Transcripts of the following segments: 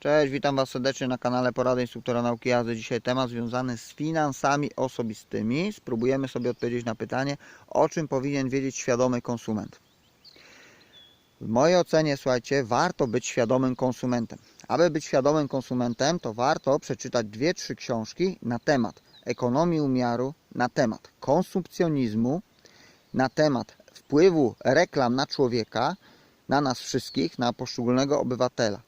Cześć, witam Was serdecznie na kanale Porady Instruktora Nauki Jazdy. Dzisiaj temat związany z finansami osobistymi. Spróbujemy sobie odpowiedzieć na pytanie, o czym powinien wiedzieć świadomy konsument. W mojej ocenie, słuchajcie, warto być świadomym konsumentem. Aby być świadomym konsumentem, to warto przeczytać dwie, trzy książki na temat ekonomii umiaru, na temat konsumpcjonizmu, na temat wpływu reklam na człowieka, na nas wszystkich, na poszczególnego obywatela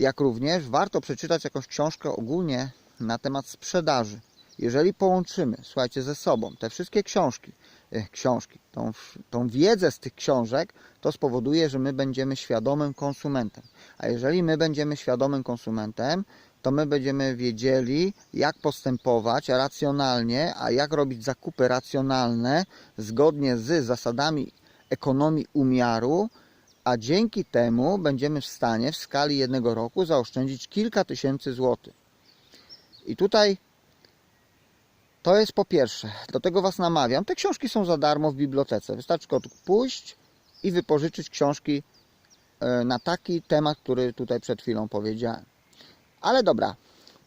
jak również warto przeczytać jakąś książkę ogólnie na temat sprzedaży. Jeżeli połączymy, słuchajcie, ze sobą te wszystkie książki, e, książki, tą, tą wiedzę z tych książek, to spowoduje, że my będziemy świadomym konsumentem. A jeżeli my będziemy świadomym konsumentem, to my będziemy wiedzieli, jak postępować racjonalnie, a jak robić zakupy racjonalne zgodnie z zasadami ekonomii umiaru, a dzięki temu będziemy w stanie w skali jednego roku zaoszczędzić kilka tysięcy złotych. I tutaj to jest po pierwsze, do tego Was namawiam. Te książki są za darmo w bibliotece. Wystarczy tylko pójść i wypożyczyć książki e, na taki temat, który tutaj przed chwilą powiedziałem. Ale dobra,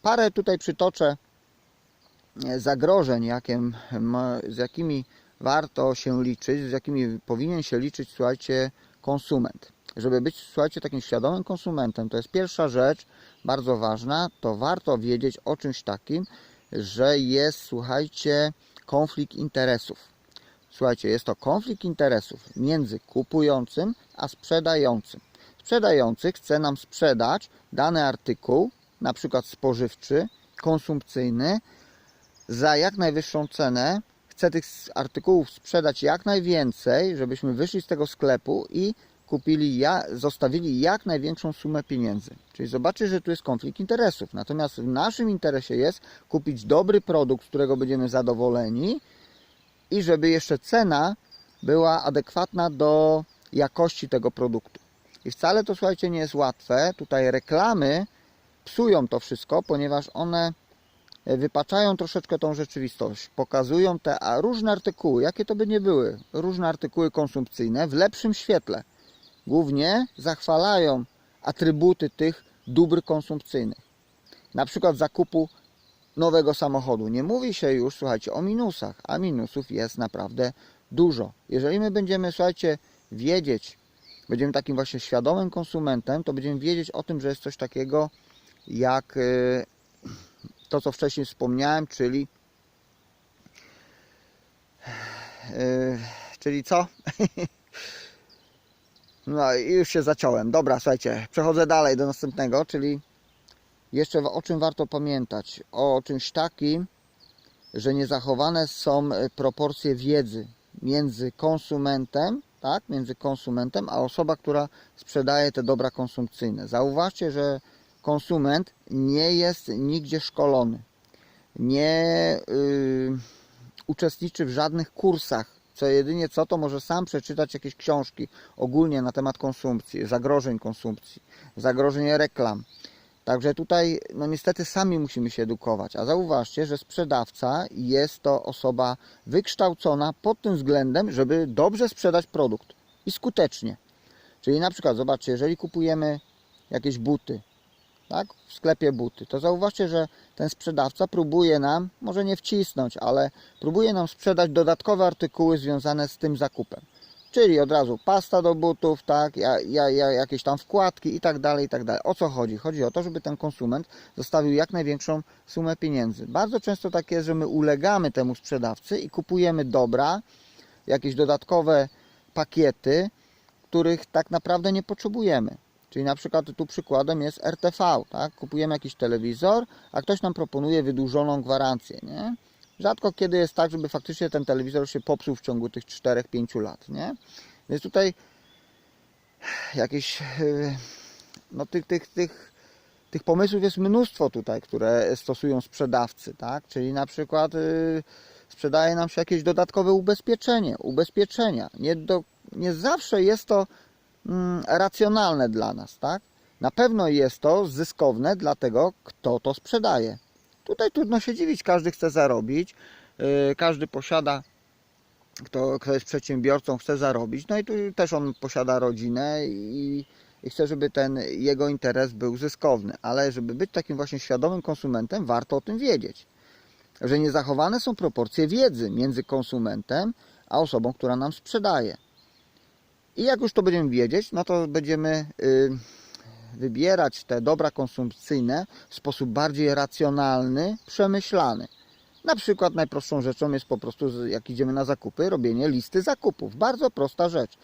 parę tutaj przytoczę e, zagrożeń, jakim, z jakimi warto się liczyć, z jakimi powinien się liczyć, słuchajcie, konsument. Żeby być, słuchajcie, takim świadomym konsumentem, to jest pierwsza rzecz, bardzo ważna, to warto wiedzieć o czymś takim, że jest, słuchajcie, konflikt interesów. Słuchajcie, jest to konflikt interesów między kupującym a sprzedającym. Sprzedający chce nam sprzedać dany artykuł, na przykład spożywczy, konsumpcyjny, za jak najwyższą cenę, chce tych artykułów sprzedać jak najwięcej, żebyśmy wyszli z tego sklepu i kupili, ja, zostawili jak największą sumę pieniędzy. Czyli zobaczcie, że tu jest konflikt interesów. Natomiast w naszym interesie jest kupić dobry produkt, z którego będziemy zadowoleni i żeby jeszcze cena była adekwatna do jakości tego produktu. I wcale to, słuchajcie, nie jest łatwe. Tutaj reklamy psują to wszystko, ponieważ one wypaczają troszeczkę tą rzeczywistość, pokazują te a różne artykuły, jakie to by nie były, różne artykuły konsumpcyjne w lepszym świetle. Głównie zachwalają atrybuty tych dóbr konsumpcyjnych. Na przykład zakupu nowego samochodu. Nie mówi się już, słuchajcie, o minusach, a minusów jest naprawdę dużo. Jeżeli my będziemy, słuchajcie, wiedzieć, będziemy takim właśnie świadomym konsumentem, to będziemy wiedzieć o tym, że jest coś takiego jak y, to, co wcześniej wspomniałem, czyli yy, czyli co? no i już się zaciąłem. Dobra, słuchajcie, przechodzę dalej do następnego, czyli jeszcze o czym warto pamiętać? O czymś takim, że niezachowane są proporcje wiedzy między konsumentem, tak, między konsumentem, a osoba, która sprzedaje te dobra konsumpcyjne. Zauważcie, że konsument nie jest nigdzie szkolony, nie yy, uczestniczy w żadnych kursach, co jedynie co to może sam przeczytać jakieś książki ogólnie na temat konsumpcji, zagrożeń konsumpcji, zagrożeń reklam. Także tutaj, no niestety, sami musimy się edukować. A zauważcie, że sprzedawca jest to osoba wykształcona pod tym względem, żeby dobrze sprzedać produkt i skutecznie. Czyli na przykład, zobaczcie, jeżeli kupujemy jakieś buty, tak, w sklepie buty, to zauważcie, że ten sprzedawca próbuje nam, może nie wcisnąć, ale próbuje nam sprzedać dodatkowe artykuły związane z tym zakupem. Czyli od razu pasta do butów, tak, ja, ja, ja, jakieś tam wkładki i tak dalej, i tak dalej. O co chodzi? Chodzi o to, żeby ten konsument zostawił jak największą sumę pieniędzy. Bardzo często tak jest, że my ulegamy temu sprzedawcy i kupujemy dobra, jakieś dodatkowe pakiety, których tak naprawdę nie potrzebujemy. Czyli na przykład tu przykładem jest RTV, tak? Kupujemy jakiś telewizor, a ktoś nam proponuje wydłużoną gwarancję, nie? Rzadko kiedy jest tak, żeby faktycznie ten telewizor się popsuł w ciągu tych 4-5 lat, nie? Więc tutaj jakieś yy, no tych, tych, tych, tych pomysłów jest mnóstwo tutaj, które stosują sprzedawcy, tak? Czyli na przykład yy, sprzedaje nam się jakieś dodatkowe ubezpieczenie, ubezpieczenia. Nie, do, nie zawsze jest to racjonalne dla nas, tak? Na pewno jest to zyskowne dla tego, kto to sprzedaje. Tutaj trudno się dziwić, każdy chce zarobić, yy, każdy posiada, kto, kto jest przedsiębiorcą, chce zarobić, no i tu też on posiada rodzinę i, i chce, żeby ten jego interes był zyskowny, ale żeby być takim właśnie świadomym konsumentem, warto o tym wiedzieć. Że nie zachowane są proporcje wiedzy między konsumentem a osobą, która nam sprzedaje. I jak już to będziemy wiedzieć, no to będziemy y, wybierać te dobra konsumpcyjne w sposób bardziej racjonalny, przemyślany. Na przykład najprostszą rzeczą jest po prostu, jak idziemy na zakupy, robienie listy zakupów. Bardzo prosta rzecz.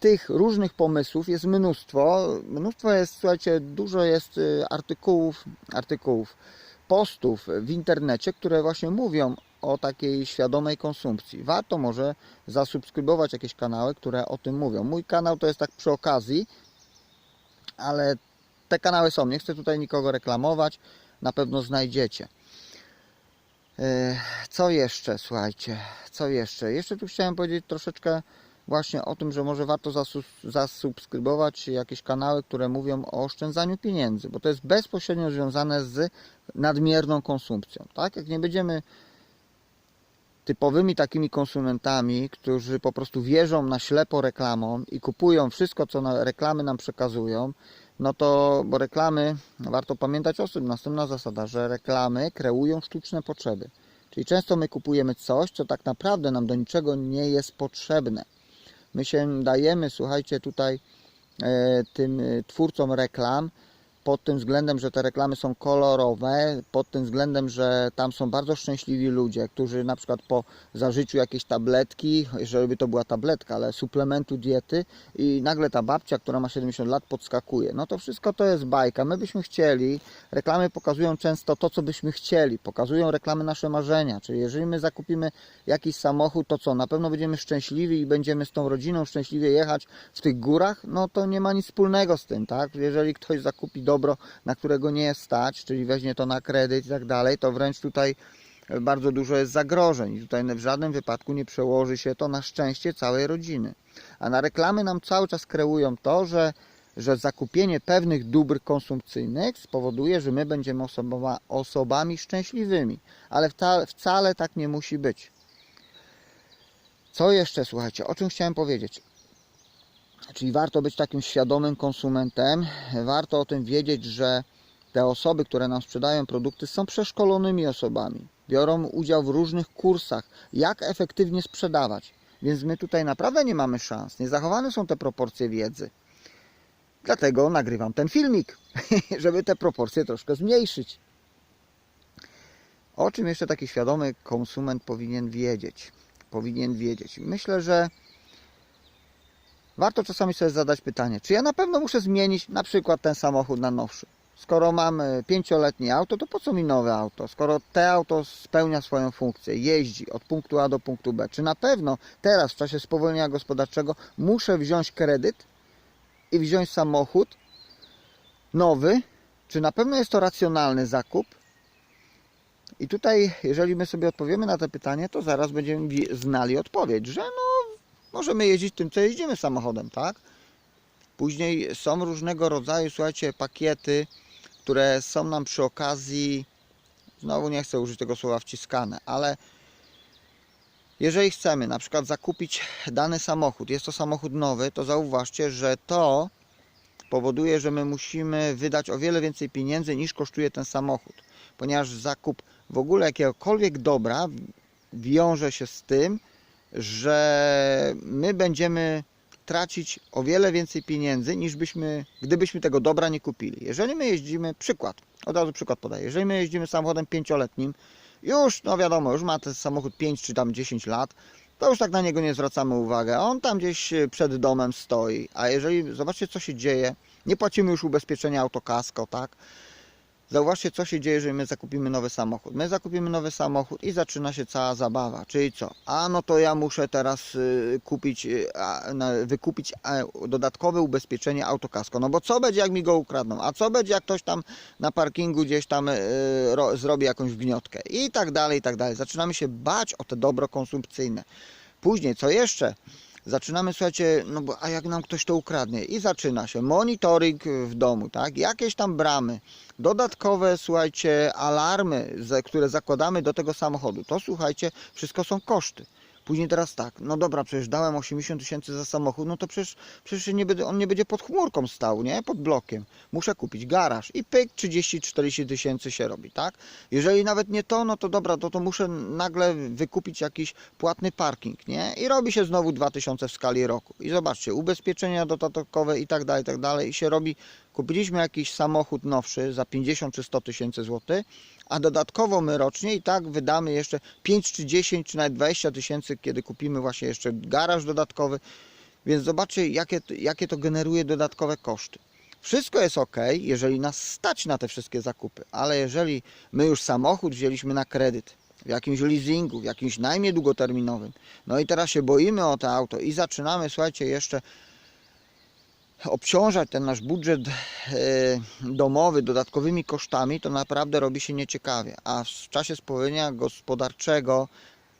Tych różnych pomysłów jest mnóstwo. Mnóstwo jest, słuchajcie, dużo jest y, artykułów, artykułów, postów w internecie, które właśnie mówią o takiej świadomej konsumpcji. Warto może zasubskrybować jakieś kanały, które o tym mówią. Mój kanał to jest tak przy okazji, ale te kanały są. Nie chcę tutaj nikogo reklamować, na pewno znajdziecie. E, Co jeszcze, słuchajcie, co jeszcze? Jeszcze tu chciałem powiedzieć troszeczkę właśnie o tym, że może warto zasu- zasubskrybować jakieś kanały, które mówią o oszczędzaniu pieniędzy, bo to jest bezpośrednio związane z nadmierną konsumpcją. Tak? Jak nie będziemy typowymi takimi konsumentami, którzy po prostu wierzą na ślepo reklamom i kupują wszystko, co reklamy nam przekazują, no to, bo reklamy, warto pamiętać o tym, następna zasada, że reklamy kreują sztuczne potrzeby. Czyli często my kupujemy coś, co tak naprawdę nam do niczego nie jest potrzebne. My się dajemy, słuchajcie, tutaj e, tym e, twórcom reklam pod tym względem, że te reklamy są kolorowe, pod tym względem, że tam są bardzo szczęśliwi ludzie, którzy na przykład po zażyciu jakiejś tabletki, żeby to była tabletka, ale suplementu diety i nagle ta babcia, która ma 70 lat podskakuje. No to wszystko to jest bajka. My byśmy chcieli, reklamy pokazują często to, co byśmy chcieli, pokazują reklamy nasze marzenia, czyli jeżeli my zakupimy jakiś samochód, to co, na pewno będziemy szczęśliwi i będziemy z tą rodziną szczęśliwie jechać w tych górach, no to nie ma nic wspólnego z tym, tak? Jeżeli ktoś zakupi dobro, na którego nie stać, czyli weźmie to na kredyt i tak dalej, to wręcz tutaj bardzo dużo jest zagrożeń i tutaj w żadnym wypadku nie przełoży się to na szczęście całej rodziny. A na reklamy nam cały czas kreują to, że, że zakupienie pewnych dóbr konsumpcyjnych spowoduje, że my będziemy osoba, osobami szczęśliwymi, ale wcale tak nie musi być. Co jeszcze, słuchajcie, o czym chciałem powiedzieć? Czyli warto być takim świadomym konsumentem, warto o tym wiedzieć, że te osoby, które nam sprzedają produkty, są przeszkolonymi osobami. Biorą udział w różnych kursach, jak efektywnie sprzedawać. Więc my tutaj naprawdę nie mamy szans. Nie zachowane są te proporcje wiedzy. Dlatego nagrywam ten filmik, żeby te proporcje troszkę zmniejszyć. O czym jeszcze taki świadomy konsument powinien wiedzieć? Powinien wiedzieć. Myślę, że warto czasami sobie zadać pytanie, czy ja na pewno muszę zmienić na przykład ten samochód na nowszy. Skoro mam e, pięcioletnie auto, to po co mi nowe auto? Skoro te auto spełnia swoją funkcję, jeździ od punktu A do punktu B, czy na pewno teraz w czasie spowolnienia gospodarczego muszę wziąć kredyt i wziąć samochód nowy? Czy na pewno jest to racjonalny zakup? I tutaj, jeżeli my sobie odpowiemy na to pytanie, to zaraz będziemy znali odpowiedź, że no, możemy jeździć tym, co jeździmy samochodem, tak? Później są różnego rodzaju, słuchajcie, pakiety, które są nam przy okazji, znowu nie chcę użyć tego słowa wciskane, ale jeżeli chcemy na przykład zakupić dany samochód, jest to samochód nowy, to zauważcie, że to powoduje, że my musimy wydać o wiele więcej pieniędzy niż kosztuje ten samochód, ponieważ zakup w ogóle jakiegokolwiek dobra wiąże się z tym, że my będziemy tracić o wiele więcej pieniędzy niż byśmy, gdybyśmy tego dobra nie kupili. Jeżeli my jeździmy, przykład, od razu przykład podaję, jeżeli my jeździmy samochodem pięcioletnim, już, no wiadomo, już ma ten samochód 5 czy tam 10 lat, to już tak na niego nie zwracamy uwagi. On tam gdzieś e, przed domem stoi. A jeżeli, zobaczcie co się dzieje, nie płacimy już ubezpieczenia autokasko, tak? Zauważcie, co się dzieje, jeżeli my zakupimy nowy samochód. My zakupimy nowy samochód i zaczyna się cała zabawa. Czyli co? A no to ja muszę teraz y, kupić, y, wykupić dodatkowe ubezpieczenie autokasko. No bo co będzie, jak mi go ukradną? A co będzie, jak ktoś tam na parkingu gdzieś tam y, ro, zrobi jakąś wgniotkę? I tak dalej, i tak dalej. Zaczynamy się bać o te dobro konsumpcyjne. Później, co jeszcze? Zaczynamy, słuchajcie, no bo a jak nam ktoś to ukradnie? I zaczyna się monitoring w domu, tak? Jakieś tam bramy, dodatkowe, słuchajcie, alarmy, które zakładamy do tego samochodu. To, słuchajcie, wszystko są koszty. Później teraz tak, no dobra, przecież dałem 80 tysięcy za samochód, no to przecież, przecież nie będzie, on nie będzie pod chmurką stał, nie? Pod blokiem. Muszę kupić garaż i pyk, 30-40 tysięcy się robi, tak? Jeżeli nawet nie to, no to dobra, to, to muszę nagle wykupić jakiś płatny parking, nie? I robi się znowu 2000 w skali roku. I zobaczcie, ubezpieczenia dodatkowe i tak dalej, i tak dalej. I się robi, kupiliśmy jakiś samochód nowszy za 50 czy 100 tysięcy złotych, a dodatkowo my rocznie i tak wydamy jeszcze 5 czy 10 czy nawet 20 tysięcy, kiedy kupimy właśnie jeszcze garaż dodatkowy. Więc zobaczcie, jakie, jakie to generuje dodatkowe koszty. Wszystko jest ok, jeżeli nas stać na te wszystkie zakupy, ale jeżeli my już samochód wzięliśmy na kredyt, w jakimś leasingu, w jakimś najmie długoterminowym, no i teraz się boimy o to auto i zaczynamy, słuchajcie, jeszcze obciążać ten nasz budżet e, domowy dodatkowymi kosztami, to naprawdę robi się nieciekawie. A w czasie spowolnienia gospodarczego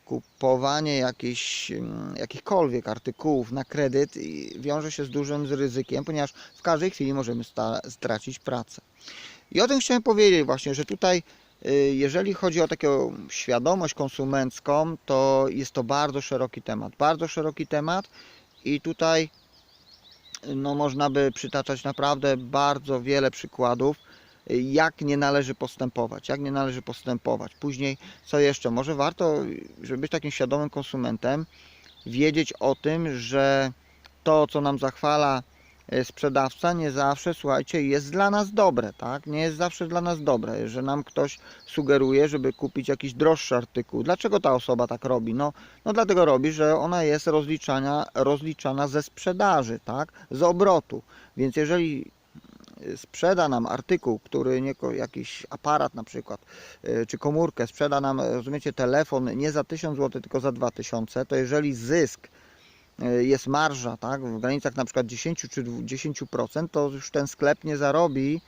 kupowanie jakichś, mm, jakichkolwiek artykułów na kredyt wiąże się z dużym ryzykiem, ponieważ w każdej chwili możemy stracić pracę. I o tym chciałem powiedzieć właśnie, że tutaj y, jeżeli chodzi o taką świadomość konsumencką, to jest to bardzo szeroki temat. Bardzo szeroki temat i tutaj no, można by przytaczać naprawdę bardzo wiele przykładów, jak nie należy postępować, jak nie należy postępować. Później, co jeszcze, może warto, żeby być takim świadomym konsumentem, wiedzieć o tym, że to, co nam zachwala sprzedawca, nie zawsze, słuchajcie, jest dla nas dobre, tak? Nie jest zawsze dla nas dobre, że nam ktoś sugeruje, żeby kupić jakiś droższy artykuł. Dlaczego ta osoba tak robi? No, no dlatego robi, że ona jest rozliczana, rozliczana ze sprzedaży, tak? Z obrotu. Więc jeżeli e, sprzeda nam artykuł, który nie, jakiś aparat na przykład, e, czy komórkę, sprzeda nam, e, rozumiecie, telefon nie za 1000 zł, tylko za 2000, to jeżeli zysk e, jest marża, tak, w granicach na przykład 10 czy 10%, to już ten sklep nie zarobi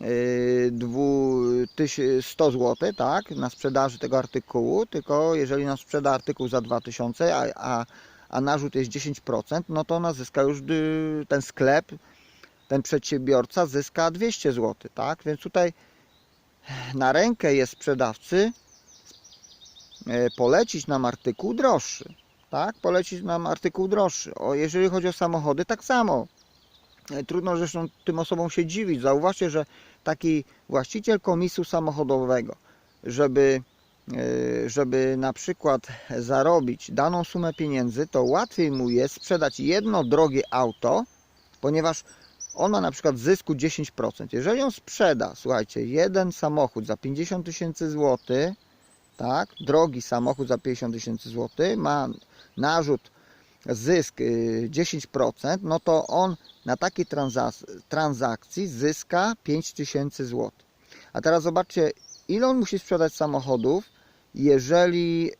e, dwu- tyś- 100 zł, tak, na sprzedaży tego artykułu, tylko jeżeli nam sprzeda artykuł za 2000, a, a, a narzut jest 10%, no to ona zyska już dy- ten sklep, ten przedsiębiorca zyska 200 zł, tak, więc tutaj na rękę jest sprzedawcy e, polecić nam artykuł droższy, tak, polecić nam artykuł droższy. O, jeżeli chodzi o samochody, tak samo. E, Trudno zresztą tym osobom się dziwić. Zauważcie, że taki właściciel komisu samochodowego, żeby, e, żeby na przykład zarobić daną sumę pieniędzy, to łatwiej mu jest sprzedać jedno drogie auto, ponieważ on ma na przykład zysku 10%. Jeżeli on sprzeda, słuchajcie, jeden samochód za 50 tysięcy złotych, tak, drogi samochód za 50 tysięcy złotych, ma narzut zysk y, 10%, no to on na takiej transa- transakcji zyska 5 tysięcy złotych. A teraz zobaczcie, ile on musi sprzedać samochodów, jeżeli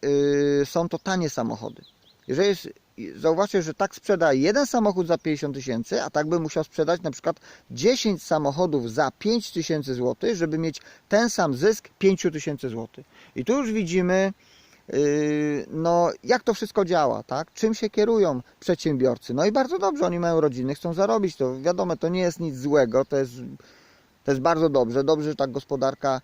y, są to tanie samochody. Jeżeli jest, zauważcie, że tak sprzeda jeden samochód za 50 tysięcy, a tak by musiał sprzedać na przykład 10 samochodów za 5 tysięcy złotych, żeby mieć ten sam zysk 5 tysięcy złotych. I tu już widzimy, Yy, no jak to wszystko działa, tak? Czym się kierują przedsiębiorcy? No i bardzo dobrze, oni mają rodziny, chcą zarobić, to wiadomo, to nie jest nic złego, to jest, to jest bardzo dobrze, dobrze, że tak gospodarka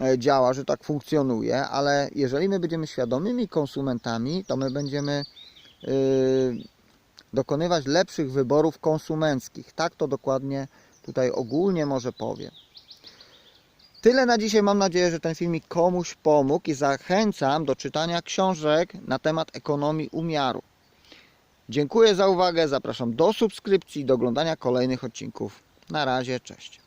e, działa, że tak funkcjonuje, ale jeżeli my będziemy świadomymi konsumentami, to my będziemy dokonywać lepszych wyborów konsumenckich. Tak to dokładnie tutaj ogólnie może powiem. Tyle na dzisiaj. Mam nadzieję, że ten filmik komuś pomógł i zachęcam do czytania książek na temat ekonomii umiaru. Dziękuję za uwagę. Zapraszam do subskrypcji i do oglądania kolejnych odcinków. Na razie, cześć.